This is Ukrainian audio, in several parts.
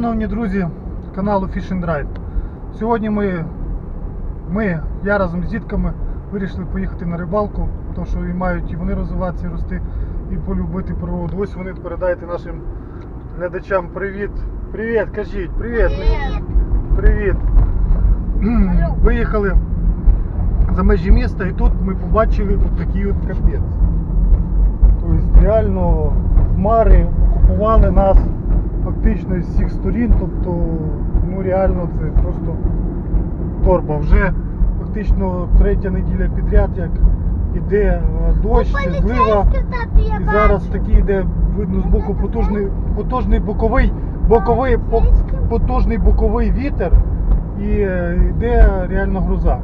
шановні друзі каналу Fishing Drive. Сьогодні ми, ми, я разом з дітками вирішили поїхати на рибалку, тому що і мають і вони розвиватися, і рости, і полюбити природу. Ось вони передайте нашим глядачам привіт. Привіт, кажіть, привіт. Привіт. Виїхали за межі міста і тут ми побачили от такий от капець. Тобто реально хмари окупували нас фактично з всіх сторін, тобто ну реально це просто торба. Вже фактично третя неділя підряд, як іде е, дощ, злива. І зараз такий йде, видно з боку потужний, потужний боковий, боковий, потужний боковий вітер і е, йде реально гроза.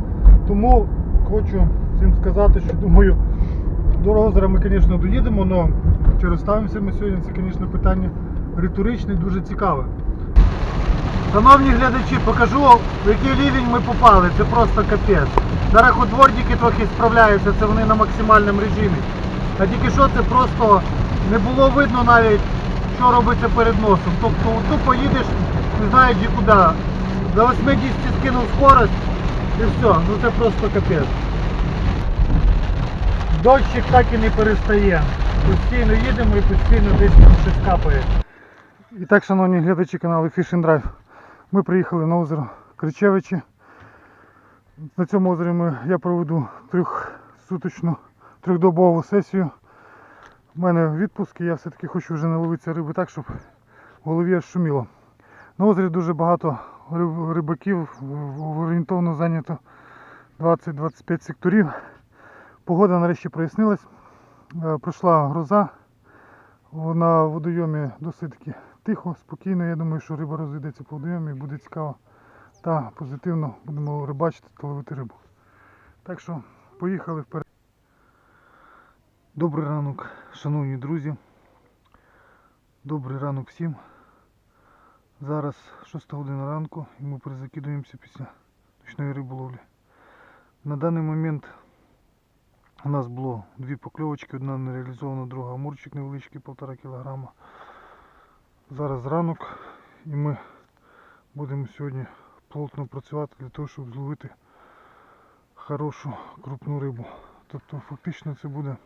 Тому хочу всім сказати, що думаю, до озера ми, звісно, доїдемо, але чи розставимося ми сьогодні, це, звісно, питання риторичне, і дуже цікаве. Шановні глядачі, покажу, в який рівень ми попали. Це просто капець. Зараз ходворники трохи справляються, це вони на максимальному режимі. А тільки що це просто не було видно навіть, що робиться перед носом. Тобто тупо їдеш, не знаєш і куди. До 80 скинув скорость і все. Ну це просто капець. Дощик так і не перестає. Постійно їдемо і постійно десь там щось капає. І так, шановні глядачі каналу Fishing Drive, ми приїхали на озеро Кричевичі. На цьому озері я проведу трьохсуточну, трьохдобову сесію. У мене відпуск і я все-таки хочу вже наловитися риби так, щоб в голові шуміло. На озері дуже багато рибаків, орієнтовно зайнято 20-25 секторів. Погода нарешті прояснилась. Е, Пройшла гроза. На водойомі досить таки тихо, спокійно. Я думаю, що риба розійдеться по водойомі і буде цікаво та позитивно будемо рибачити та ловити рибу. Так що поїхали вперед. Добрий ранок, шановні друзі. Добрий ранок всім. Зараз 6 година ранку і ми перезакидуємося після ночної риболовлі. На даний момент у нас було дві покльовочки, одна не реалізована, друга амурчик невеличкий, 1,5 кг. Зараз ранок і ми будемо сьогодні плотно працювати для того, щоб зловити хорошу крупну рибу. Тобто фактично це буде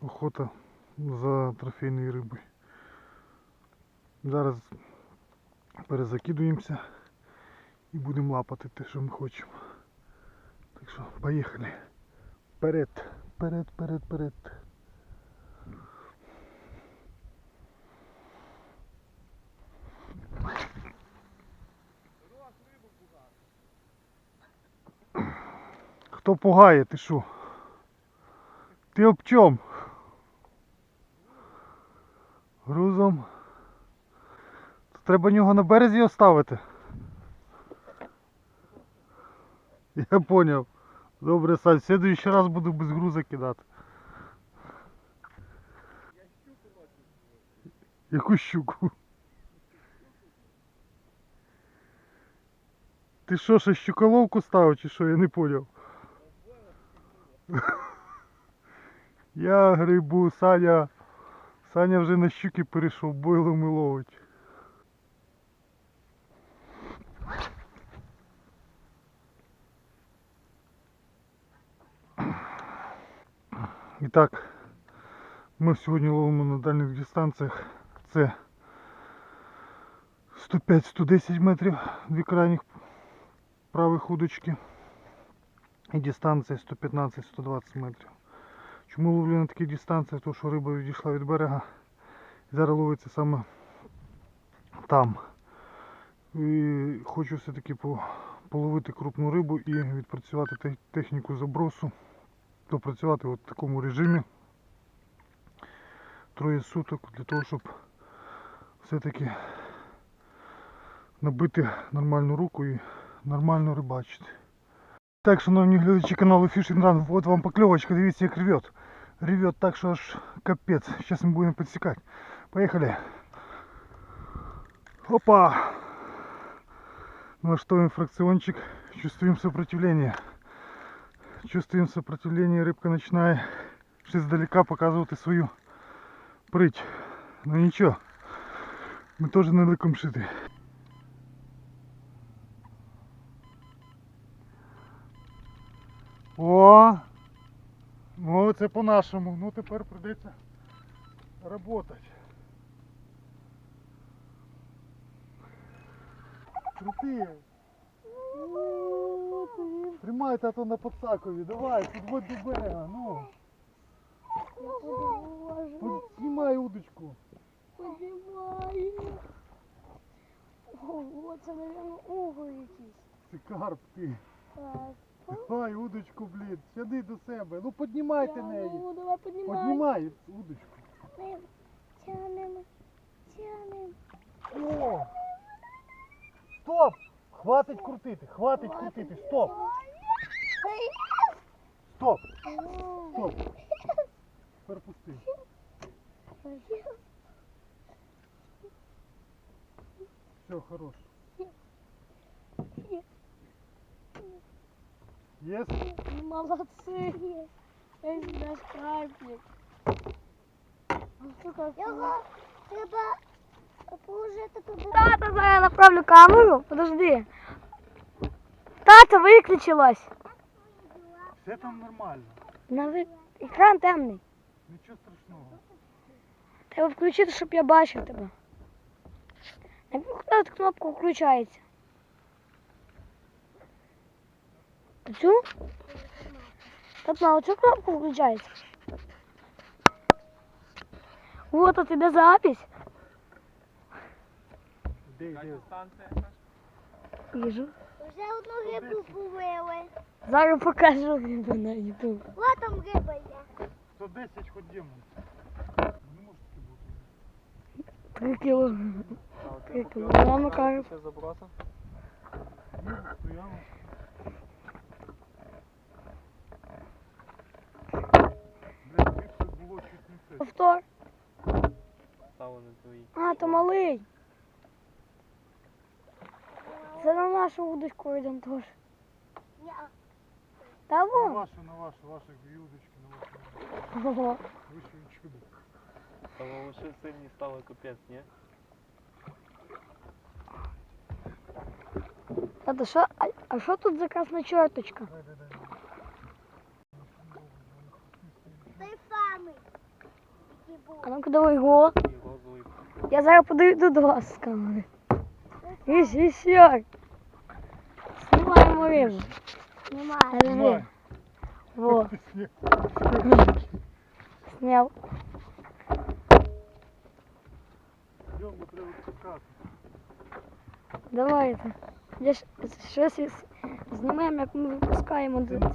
охота за трофейною рибою. Зараз перезакидуємося і будемо лапати те, що ми хочемо. Так що поїхали. Вперед, вперед, вперед, вперед. Хто пугає, ти що? Ти об чом? Грузом. То треба нього на березі оставити. Я поняв. Добре, Сань, в следующий раз буду без груза кидати. Яку щуку? Ти що, ще щуколовку ставив чи що? Я не поняв. Я грибу, Саня. Саня вже на щуки перейшов, бойлом і ловить. І так, ми сьогодні ловимо на дальніх дистанціях. Це 105-110 метрів, дві крайніх правих удочки. І дистанція 115-120 метрів. Чому ловлю на таких дистанціях? Тому що риба відійшла від берега і зараз ловиться саме там. І хочу все-таки половити крупну рибу і відпрацювати техніку забросу. Допрацювати в такому режимі троє суток для того, щоб все-таки набити нормальну руку і нормально рибачити. Так, шановні глядачі каналу Fishing Run, от вам поклевочка, дивіться як рвет. Рвет так, що аж капець. Сейчас мы будем подсекать. Поехали. Опа! Налаштовываем фракциончик. Чувствуем сопротивление. Чувствуем сопротивление. Рыбка начинает ще издалека показывать свою прыть. Ну ничего. Ми теж на ликом шити. Це по-нашому. Ну тепер прийдеться працювати. Крути! Тримайте а то на подсакові, давай, підводь до берега, ну. Знімай удочку. Поднимаю. Ого, це, мабуть, угол якийсь. Це карп ти. Так. Давай удочку, блін, сяди до себе. Ну піднімайте неї. Ну, давай піднімай. Піднімай удочку. Тянемо, тянемо. О! Стоп! Хватить крутити, хватить крутити, стоп! Стоп! Стоп! Тепер пусти. Все, хорош. Єс? Молодці. Ось наш крайпник. Його треба положити туди. Тата, зараз я направлю камеру. Подожди. Тата виключилась. Все там нормально. На ви... Екран темний. Нічого страшного. Треба включити, щоб я бачив тебе. Коли кнопка включається? Цю? Так, на оцю кнопку включається. Вот у тебе запись. Вижу. Вже одну рибу полили. Зараз покажу відео на YouTube. Ось там риба є. 110 ходимо. Не може таки бути. Три кіло. Три кілограми кажу. Все заброса. Ну, стояло. Повтор. Стало не твої. А, то малий. Це на нашу удочку йдемо теж. Ні, Та На вон. вашу, на вашу, ваших дві удочки, на вашу. Ого. Ви ще чудо. Стало лише сильні стало капець, ні? Тата, що, а, а що тут за красна черточка? Дай, дай, дай. А ну-ка давай його. Я зараз подойду до вас з камери. Ісь, ісь, як. Знімаємо рибу. Знімай. Во, зняв. Йому треба спускати. Давайте. Щось знімаємо, як ми випускаємо. Це.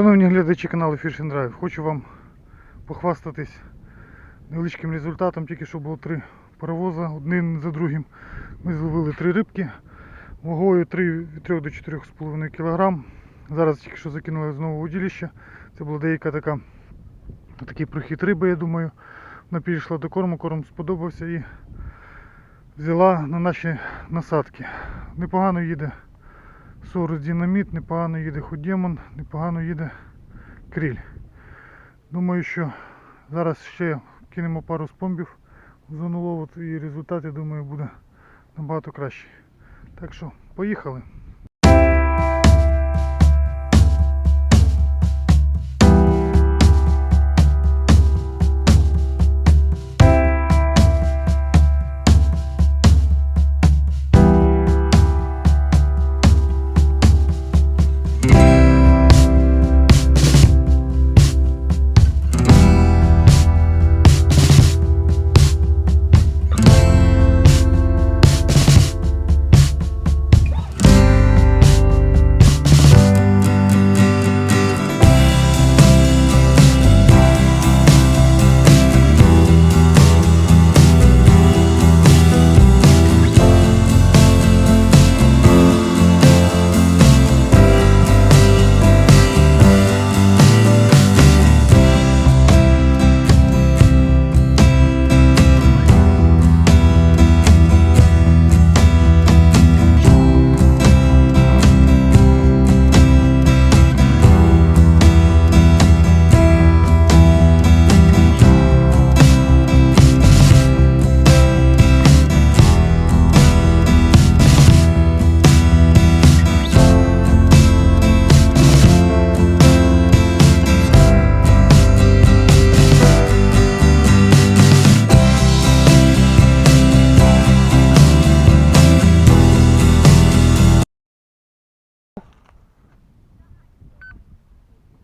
Шановні глядачі каналу Fish and Drive, хочу вам похвастатись невеличким результатом. Тільки що було три паровоза, один за другим. Ми зловили три рибки вагою 3, від 3 до 4,5 кг. Зараз тільки що закинули знову удилище. Це була деяка така такий прохід риби, я думаю. Вона підійшла до корму, корм сподобався і взяла на наші насадки. Непогано їде Сорус динаміт, непогано їде Худємон, непогано їде кріль. Думаю, що зараз ще кинемо пару спомбів в зону лову і результат, я думаю, буде набагато кращий. Так що, поїхали.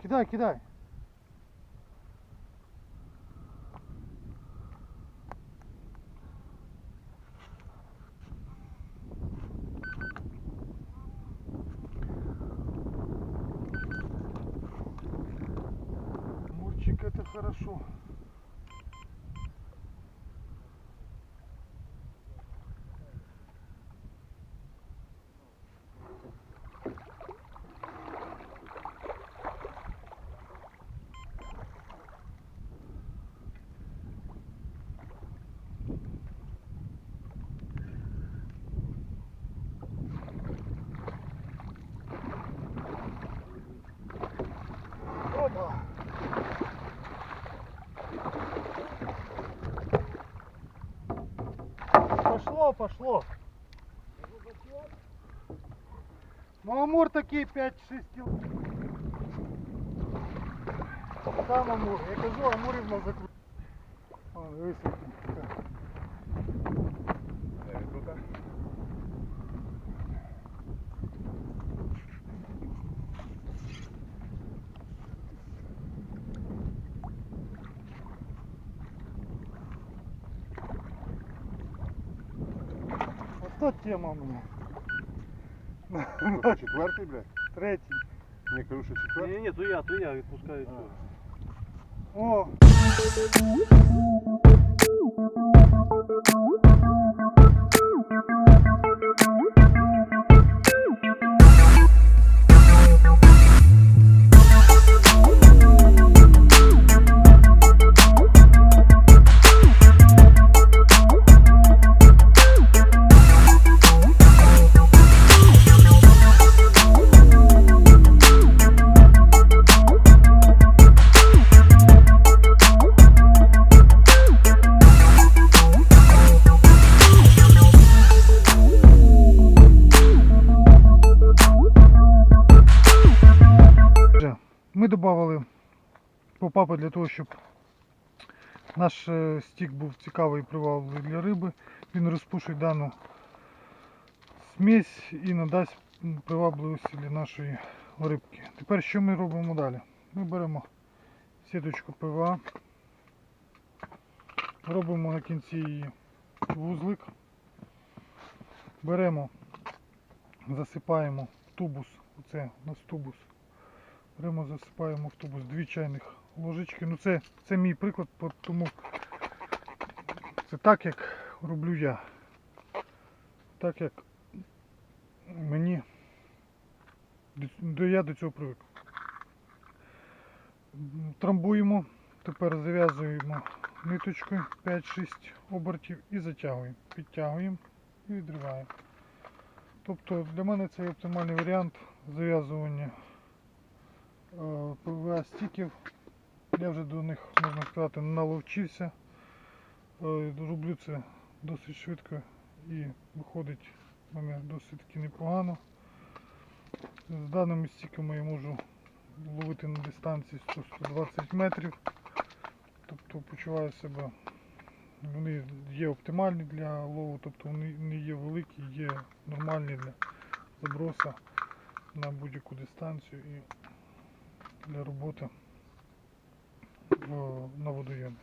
기다려 기다려. Пошло, пошло. Ну, амур такий 5-6 кіл. Сам амур. Я кажу, амурів на закрутку. О, тема у мене. четвертый, блядь? Третий. Не кажу, четвертый. Не, ні, то я, то я відпускаю цього. О, для того, щоб наш е, стік був цікавий і привабливий для риби. Він розпушить дану смесь і надасть привабливості для нашої рибки. Тепер що ми робимо далі? Ми беремо сіточку ПВА, робимо на кінці її вузлик, беремо, засипаємо тубус, оце у нас тубус Беремо, засипаємо в автобус 2 чайних ложечки. Ну це, це мій приклад, тому це так, як роблю я. Так як мені до- я до цього привик. Трамбуємо, тепер зав'язуємо ниточкою 5-6 обертів і затягуємо. Підтягуємо і відриваємо. Тобто для мене це оптимальний варіант зав'язування е, ПВА стіків. Я вже до них, можна сказати, наловчився. Е, Роблю це досить швидко і виходить в мене досить таки непогано. З даними стіками я можу ловити на дистанції 100-120 метрів. Тобто почуваю себе. Вони є оптимальні для лову, тобто вони не є великі, є нормальні для заброса на будь-яку дистанцію і для роботи на водойомі.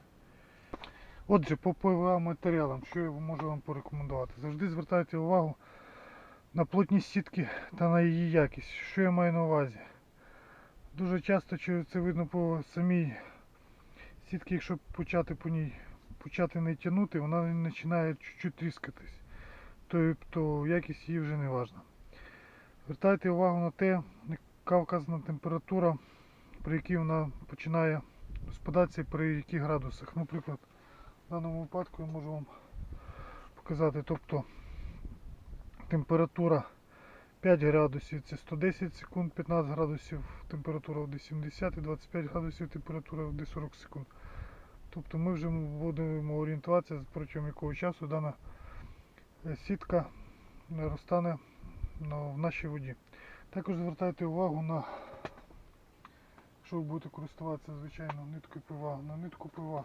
Отже, по ПВА матеріалам, що я можу вам порекомендувати? Завжди звертайте увагу на плотність сітки та на її якість. Що я маю на увазі? Дуже часто це видно по самій сітці, якщо почати по ній почати не тягнути, вона починає чуть-чуть тріскатись. Тобто якість її вже не важна. Звертайте увагу на те, яка вказана температура, при якій вона починає спадатися при яких градусах. Наприклад, в даному випадку я можу вам показати, тобто температура 5 градусів це 110 секунд, 15 градусів температура води 70 і 25 градусів температура води 40 секунд. Тобто ми вже будемо орієнтуватися протягом якого часу дана е, сітка розтане в нашій воді. Також звертайте увагу на, якщо ви будете користуватися звичайно ниткою пива, на нитку пива,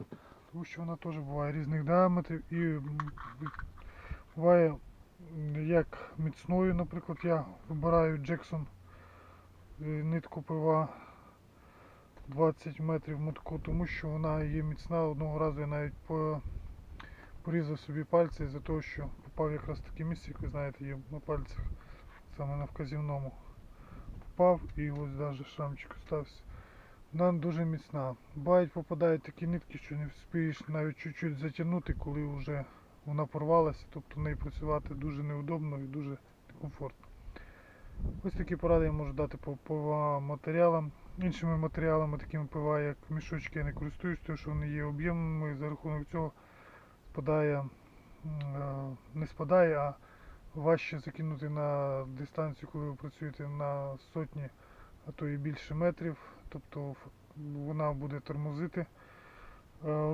тому що вона теж буває різних діаметрів і буває як міцною, наприклад, я вибираю Джексон нитку пива 20 метрів мотку, тому що вона є міцна. Одного разу я навіть по- порізав собі пальці з-за того, що попав якраз в таке місце, як ви знаєте, є на пальцях, саме на вказівному. Попав і ось навіть шрамчик остався. Вона дуже міцна. Бувають попадають такі нитки, що не встиєш навіть чуть-чуть затягнути, коли вже вона порвалася, тобто неї працювати дуже неудобно і дуже некомфортно. Ось такі поради я можу дати по, по матеріалам. Іншими матеріалами, такими ПВА, як мішочки, я не користуюсь, тому що вони є об'ємними, і за рахунок цього спадає, е, не спадає, а важче закинути на дистанцію, коли ви працюєте на сотні, а то і більше метрів. Тобто вона буде тормозити е,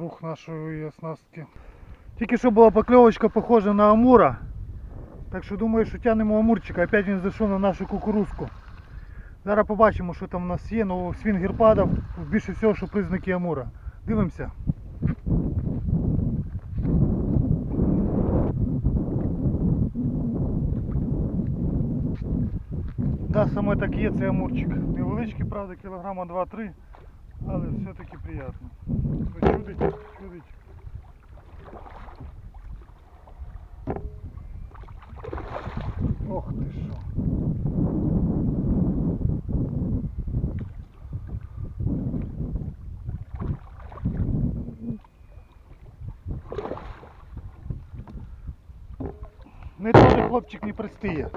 рух нашої оснастки. Тільки що була покльовочка похожа на амура. Так що думаю, що тягнемо амурчика. Опять він зайшов на нашу кукурузку. Зараз побачимо, що там у нас є. Ну, свінгер падав, більше всього, що признаки амура. Дивимося. Да, саме так є, це амурчик. Невеличкий, правда, кілограма 2-3, але все-таки приємно. Чудить, чудить. Ох ти що. Не той хлопчик не пристає.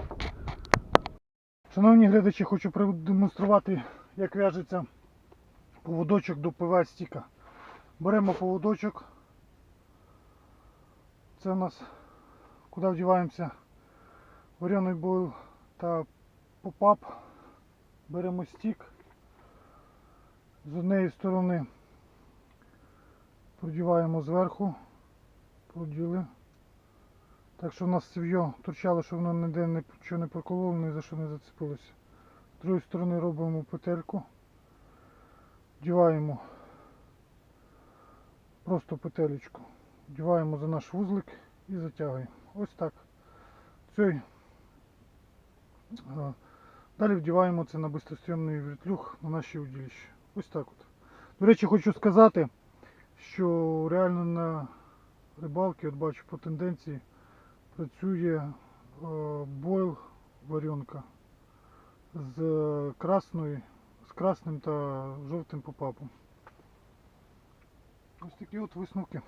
Шановні глядачі, хочу продемонструвати, як в'яжеться поводочок до ПВ стіка. Беремо поводочок. Це у нас куди вдіваємося варений бойл та попап. Беремо стік. З однієї сторони продіваємо зверху, проділи. Так що у нас цев'йо торчало, щоб воно ніде що не прокололо, ні за що не зацепилося. З другої сторони робимо петельку. Вдіваємо просто петелечку. Вдіваємо за наш вузлик і затягуємо. Ось так. Цей. Далі вдіваємо це на бистрострімний вертлюг на наші удилища. Ось так от. До речі, хочу сказати, що реально на рибалки, от бачу по тенденції, працює е, бойл варенка з красною, з красним та жовтим попапом. Ось такі от висновки.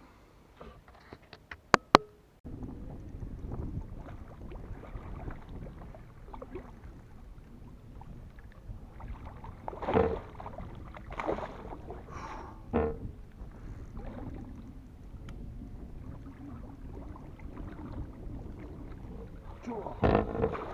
tool.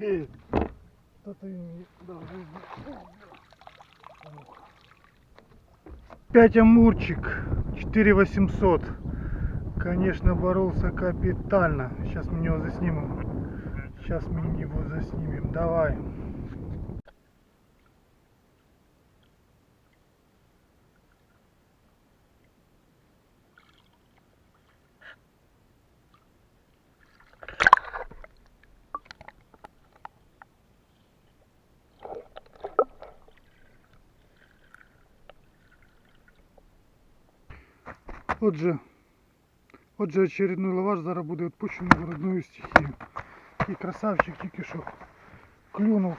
Кто-то им Пять амурчик, 4800. Конечно, боролся капитально. Сейчас мы его заснимем. Сейчас мы его заснимем. Давай. Отже, отже, очередной лаваш зараз буде відпущений городною стихією. І красавчик тільки що клюнув,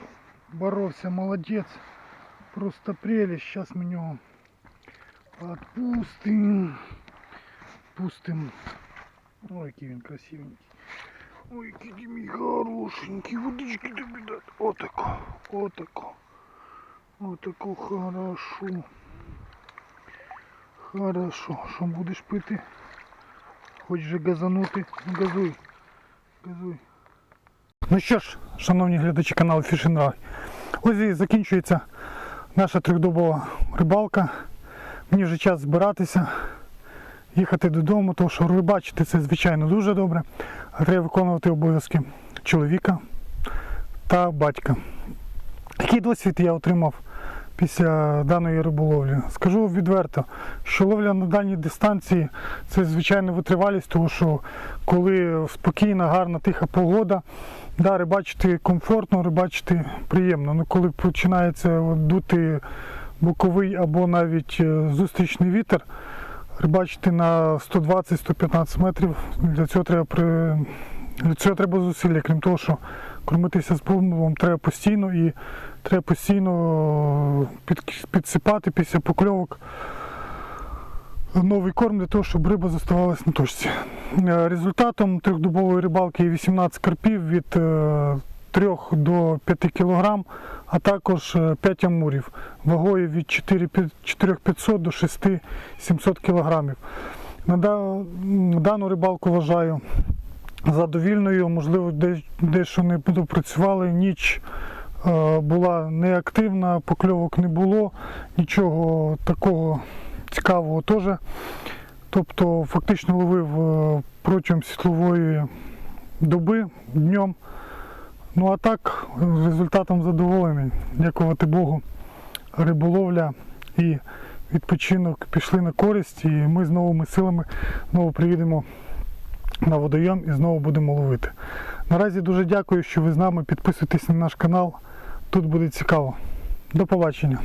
боровся, молодець. Просто прелесть. Сейчас ми нього отпустим. Пустим. Ой, який він красивенький. Ой, який ти мій хорошенький. Водички тобі дати. Отако, отако. Отако хорошо. Хорошо, що будеш пити? Хочеш же газанути? Ну, Газуй. Газуй. Ну що ж, шановні глядачі каналу Rally, ось і закінчується наша трьохдобова рибалка. Мені вже час збиратися, їхати додому, тому що рибачити це звичайно дуже добре. А треба виконувати обов'язки чоловіка та батька. Який досвід я отримав після даної риболовлі? Скажу відверто, що ловля на дальній дистанції це звичайно витривалість, тому що коли спокійна, гарна, тиха погода, да, рибачити комфортно, рибачити приємно. Ну коли починається дути боковий або навіть е, зустрічний вітер, рибачити на 120-115 метрів, для цього треба при... для цього треба зусилля, крім того, що кормитися з пумом треба постійно і треба постійно підсипати після покльовок новий корм для того, щоб риба заставалась на точці. Е, Результатом трьохдобової рибалки є 18 карпів від е, 3 до 5 кг, а також е, 5 амурів вагою від 4500 до 6700 кг. Дану рибалку вважаю задовільною, можливо, дещо не допрацювали. Ніч е, була неактивна, покльовок не було, нічого такого цікавого теж. Тобто фактично ловив е, протягом світлової доби днем. Ну а так, результатом задоволений. Дякувати Богу. Риболовля і відпочинок пішли на користь, і ми з новими силами знову приїдемо на водойом і знову будемо ловити. Наразі дуже дякую, що ви з нами. Підписуйтесь на наш канал. Тут буде цікаво. До побачення.